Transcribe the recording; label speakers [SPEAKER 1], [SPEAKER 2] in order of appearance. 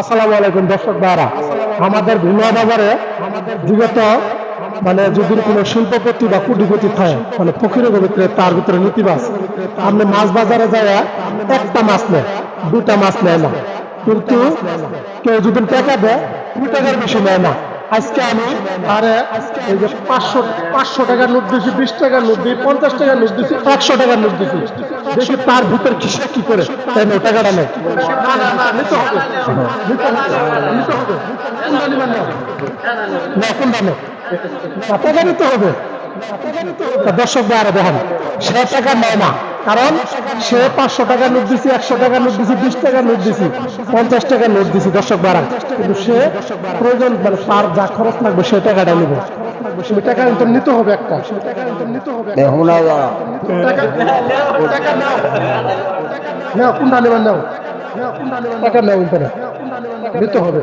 [SPEAKER 1] আসসালামু আলাইকুম দর্শক ভাইরা আমাদের ভীমা বাজারে বিগত মানে যদি কোনো শিল্পপতি বা কুটিপতি থাকে মানে পুকুরের ভিতরে তার ভিতরে নীতিবাস আপনি মাছ বাজারে যায়, একটা মাছ নেয়, দুটা মাছ নেয় না। কিন্তু কেউ যদি টাকা দেয় দু টাকার বেশি নেয় না। আজকে আমি আরে, এই যে পাঁচশো পাঁচশো টাকার নোট দিয়েছি বিশ টাকার নোট দিই পঞ্চাশ টাকার নোট দিয়েছি একশো টাকার নোট দিয়েছি দেখি তার ভিতর কিসে কি করে? তাই না টাকাটা নেই। হবে। না? টাকা নিতে হবে। দর্শক ভাইয়ারা দেখেন সে টাকা নেয় না কারণ সে পাঁচশো টাকা নোট দিছি একশো টাকা নোট দিছি বিশ টাকা নোট দিছি পঞ্চাশ টাকা নোট দিছি দর্শক ভাইয়ারা কিন্তু সে প্রয়োজন মানে তার যা খরচ লাগবে সে টাকাটা নিবে। সে টাকা কিন্তু নিতে হবে একটা। নাও নাও কোনটা নেবেন নাও? টাকা নিতে হবে।